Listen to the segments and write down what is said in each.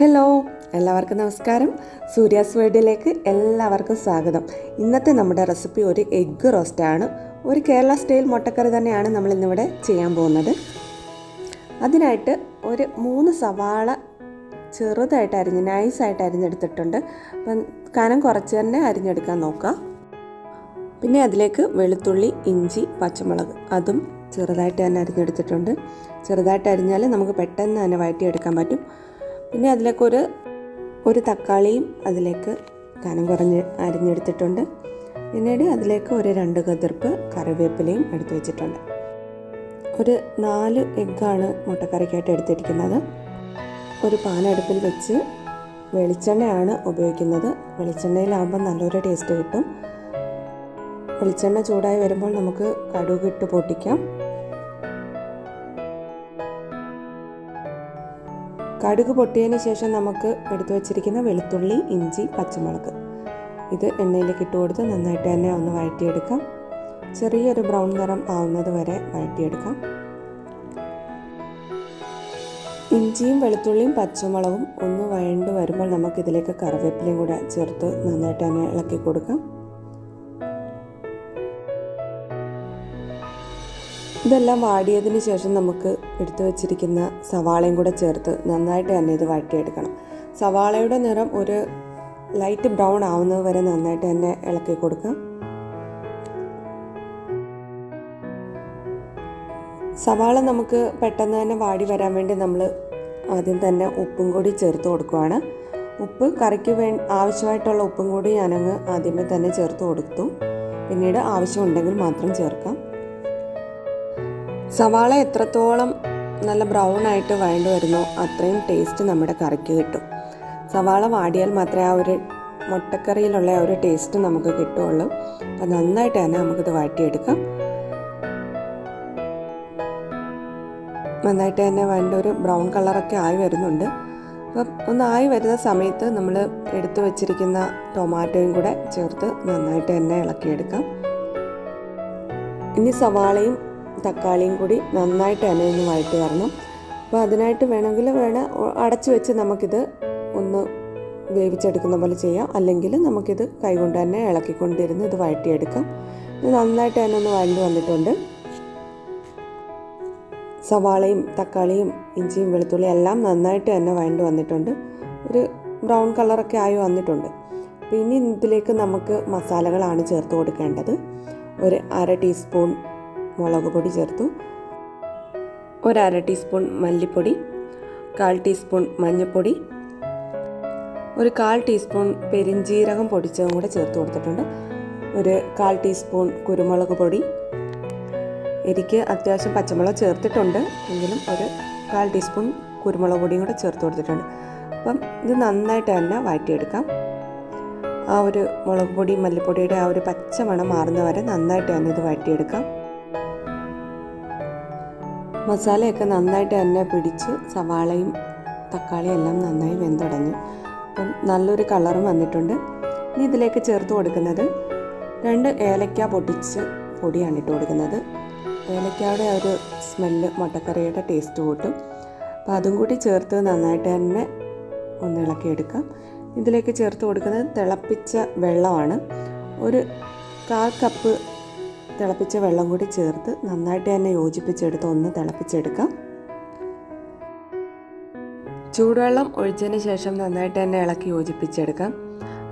Hello എല്ലാവർക്കും നമസ്കാരം. സൂര്യാസ് വേൾഡിലേക്ക് എല്ലാവർക്കും സ്വാഗതം. ഇന്നത്തെ നമ്മുടെ റെസിപ്പി ഒരു എഗ്ഗ് റോസ്റ്റാണ് ഒരു കേരള സ്റ്റൈൽ മുട്ടക്കറി തന്നെയാണ് നമ്മൾ ഇന്നിവിടെ ചെയ്യാൻ പോകുന്നത്. അതിനായിട്ട് ഒരു മൂന്ന് സവാള ചെറുതായിട്ട് അരിഞ്ഞ് നൈസായിട്ട് അരിഞ്ഞെടുത്തിട്ടുണ്ട്. അപ്പം കനം കുറച്ച് തന്നെ അരിഞ്ഞെടുക്കാൻ നോക്കുക പിന്നെ അതിലേക്ക് വെളുത്തുള്ളി ഇഞ്ചി പച്ചമുളക് അതും ചെറുതായിട്ട് തന്നെ അരിഞ്ഞെടുത്തിട്ടുണ്ട്. ചെറുതായിട്ട് അരിഞ്ഞാൽ നമുക്ക് പെട്ടെന്ന് തന്നെ വഴറ്റിയെടുക്കാൻ പറ്റും. പിന്നെ അതിലേക്ക് ഒരു ഒരു തക്കാളിയും അതിലേക്ക് കനം കുറഞ്ഞ് അരിഞ്ഞെടുത്തിട്ടുണ്ട്. പിന്നീട് അതിലേക്ക് ഒരു രണ്ട് കതിർപ്പ് കറിവേപ്പിലയും എടുത്തു വെച്ചിട്ടുണ്ട്. ഒരു നാല് എഗ്ഗാണ് മുട്ടക്കറിക്കായിട്ട് എടുത്തിരിക്കുന്നത്. ഒരു പാനടുപ്പിൽ വെച്ച് വെളിച്ചെണ്ണയാണ് ഉപയോഗിക്കുന്നത്. വെളിച്ചെണ്ണയിലാകുമ്പോൾ നല്ലൊരു ടേസ്റ്റ് കിട്ടും. വെളിച്ചെണ്ണ ചൂടായി വരുമ്പോൾ നമുക്ക് കടുക് ഇട്ട് പൊട്ടിക്കാം. കടുക് പൊട്ടിയതിന് ശേഷം നമുക്ക് എടുത്തു വച്ചിരിക്കുന്ന വെളുത്തുള്ളി ഇഞ്ചി പച്ചമുളക്. ഇത് എണ്ണയിലേക്ക് ഇട്ട് കൊടുത്ത് നന്നായിട്ട് തന്നെ ഒന്ന് വഴറ്റിയെടുക്കാം. ചെറിയൊരു ബ്രൗൺ നിറം ആവുന്നത് വരെ വഴറ്റിയെടുക്കാം. ഇഞ്ചിയും വെളുത്തുള്ളിയും പച്ചമുളകും ഒന്ന് വഴണ്ട് വരുമ്പോൾ നമുക്ക് ഇതിലേക്ക് കറിവേപ്പിലയും കൂടെ ചേർത്ത് നന്നായിട്ട് തന്നെ ഇളക്കി കൊടുക്കാം. ഇതെല്ലാം വാടിയതിന് ശേഷം നമുക്ക് എടുത്തു വച്ചിരിക്കുന്ന സവാളയും കൂടെ ചേർത്ത് നന്നായിട്ട് തന്നെ ഇത് വഴറ്റിയെടുക്കണം. സവാളയുടെ നിറം ഒരു ലൈറ്റ് ബ്രൗൺ ആവുന്നത് വരെ നന്നായിട്ട് തന്നെ ഇളക്കി കൊടുക്കാം. സവാള നമുക്ക് പെട്ടെന്ന് തന്നെ വാടി വരാൻ വേണ്ടി നമ്മൾ ആദ്യം തന്നെ ഉപ്പും കൂടി ചേർത്ത് കൊടുക്കുവാണ്. ഉപ്പ് കറിക്ക് വേ ആവശ്യമായിട്ടുള്ള ഉപ്പും കൂടി ഞാനങ്ങ് ആദ്യമേ തന്നെ ചേർത്ത് കൊടുത്തു. പിന്നീട് ആവശ്യമുണ്ടെങ്കിൽ മാത്രം ചേർക്കാം. സവാള എത്രത്തോളം നല്ല ബ്രൗൺ ആയിട്ട് വഴണ്ടു വരുന്നോ അത്രയും ടേസ്റ്റ് നമ്മുടെ കറിക്ക് കിട്ടും. സവാള വാടിയാൽ മാത്രമേ ആ ഒരു മുട്ടക്കറിയിലുള്ള ആ ഒരു ടേസ്റ്റ് നമുക്ക് കിട്ടുള്ളൂ. അപ്പം നന്നായിട്ട് തന്നെ നമുക്കിത് വഴറ്റിയെടുക്കാം. നന്നായിട്ട് തന്നെ വേണ്ട ഒരു ബ്രൗൺ കളറൊക്കെ ആയി വരുന്നുണ്ട്. അപ്പം ഒന്ന് ആയി വരുന്ന സമയത്ത് നമ്മൾ എടുത്തു വച്ചിരിക്കുന്ന ടൊമാറ്റോയും കൂടെ ചേർത്ത് നന്നായിട്ട് തന്നെ ഇളക്കിയെടുക്കാം. ഇനി സവാളയും തക്കാളിയും കൂടി നന്നായിട്ട് തന്നെ ഒന്ന് വഴറ്റി വരണം. അപ്പോൾ അതിനായിട്ട് വേണമെങ്കിൽ വേണം അടച്ചു വെച്ച് നമുക്കിത് ഒന്ന് വേവിച്ചെടുക്കുന്ന പോലെ ചെയ്യാം. അല്ലെങ്കിൽ നമുക്കിത് കൈകൊണ്ട് തന്നെ ഇളക്കിക്കൊണ്ടിരുന്ന് ഇത് വഴറ്റിയെടുക്കാം. ഇത് നന്നായിട്ട് തന്നെ ഒന്ന് വന്നിട്ടുണ്ട്. സവാളയും തക്കാളിയും ഇഞ്ചിയും വെളുത്തുള്ളിയും എല്ലാം നന്നായിട്ട് തന്നെ വഴണ്ടി വന്നിട്ടുണ്ട്. ഒരു ബ്രൗൺ കളറൊക്കെ ആയി വന്നിട്ടുണ്ട്. പിന്നെ ഇതിലേക്ക് നമുക്ക് മസാലകളാണ് ചേർത്ത് കൊടുക്കേണ്ടത്. ഒരു അര ടീസ്പൂൺ മുളക് പൊടി ചേർത്തു. ഒരര ടീസ്പൂൺ മല്ലിപ്പൊടി കാൽ ടീസ്പൂൺ മഞ്ഞൾപ്പൊടി ഒരു കാൽ ടീസ്പൂൺ പെരിഞ്ജീരകം പൊടിച്ചതും കൂടെ ചേർത്ത് കൊടുത്തിട്ടുണ്ട്. ഒരു കാൽ ടീസ്പൂൺ കുരുമുളക് പൊടി. എനിക്ക് അത്യാവശ്യം പച്ചമുളക് ചേർത്തിട്ടുണ്ട്. എങ്കിലും ഒരു കാൽ ടീസ്പൂൺ കുരുമുളക് പൊടിയും കൂടെ ചേർത്ത് കൊടുത്തിട്ടുണ്ട്. അപ്പം ഇത് നന്നായിട്ട് തന്നെ വഴറ്റിയെടുക്കാം. ആ ഒരു മുളക് പൊടി മല്ലിപ്പൊടിയുടെ ആ ഒരു പച്ച മണം മാറുന്ന വരെ നന്നായിട്ട് തന്നെ ഇത് വഴറ്റിയെടുക്കാം. മസാലയൊക്കെ നന്നായിട്ട് തന്നെ പിടിച്ച് സവാളയും തക്കാളിയും എല്ലാം നന്നായി വെന്തുടങ്ങി അപ്പം നല്ലൊരു കളറും വന്നിട്ടുണ്ട്. ഇനി ഇതിലേക്ക് ചേർത്ത് കൊടുക്കുന്നത് രണ്ട് ഏലക്ക പൊട്ടിച്ച് പൊടിയാണ് ഇട്ട് കൊടുക്കുന്നത്. ഏലക്കയുടെ ഒരു സ്മെല്ല് മുട്ടക്കറിയുടെ ടേസ്റ്റ് കൂട്ടും. അപ്പോൾ അതും കൂടി ചേർത്ത് നന്നായിട്ട് തന്നെ ഒന്ന് ഇളക്കിയെടുക്കാം ഇതിലേക്ക് ചേർത്ത് കൊടുക്കുന്നത് തിളപ്പിച്ച വെള്ളമാണ്. ഒരു കാൽ കപ്പ് തിളപ്പിച്ച വെള്ളം കൂടി ചേർത്ത് നന്നായിട്ട് തന്നെ യോജിപ്പിച്ചെടുത്ത് ഒന്ന് തിളപ്പിച്ചെടുക്കാം. ചൂടുവെള്ളം ഒഴിച്ചതിന് ശേഷം നന്നായിട്ട് തന്നെ ഇളക്കി യോജിപ്പിച്ചെടുക്കാം.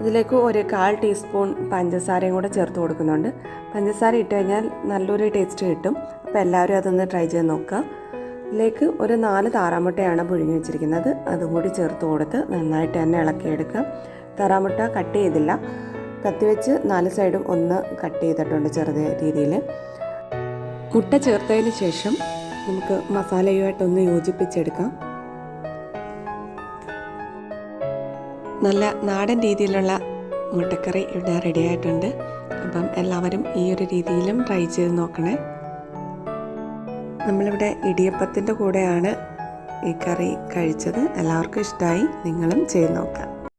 അതിലേക്ക് ഒരു കാൽ ടീസ്പൂൺ പഞ്ചസാരയും കൂടെ ചേർത്ത് കൊടുക്കുന്നുണ്ട്. പഞ്ചസാര ഇട്ട് കഴിഞ്ഞാൽ നല്ലൊരു ടേസ്റ്റ് കിട്ടും. അപ്പോൾ എല്ലാവരും അതൊന്ന് ട്രൈ ചെയ്ത് നോക്കുക. ഇതിലേക്ക് ഒരു നാല് താറാമുട്ടയാണ് പുഴുങ്ങി വെച്ചിരിക്കുന്നത്. അതും കൂടി ചേർത്ത് കൊടുത്ത് നന്നായിട്ട് തന്നെ ഇളക്കിയെടുക്കാം താറാമുട്ട കട്ട് ചെയ്തില്ല. കത്തി വെച്ച് നാല് സൈഡും ഒന്ന് കട്ട് ചെയ്തിട്ടുണ്ട് ചെറിയ രീതിയിൽ മുട്ട ചേർത്തതിന് ശേഷം നമുക്ക് മസാലയുമായിട്ടൊന്ന് യോജിപ്പിച്ചെടുക്കാം. നല്ല നാടൻ രീതിയിലുള്ള മുട്ടക്കറി ഇവിടെ റെഡി ആയിട്ടുണ്ട്. അപ്പം എല്ലാവരും ഈ ഒരു രീതിയിലും ട്രൈ ചെയ്ത് നോക്കണേ. നമ്മളിവിടെ ഇടിയപ്പത്തിന്റെ കൂടെയാണ് ഈ കറി കഴിച്ചത്. എല്ലാവർക്കും ഇഷ്ടമായി നിങ്ങളും ചെയ്ത് നോക്കാം.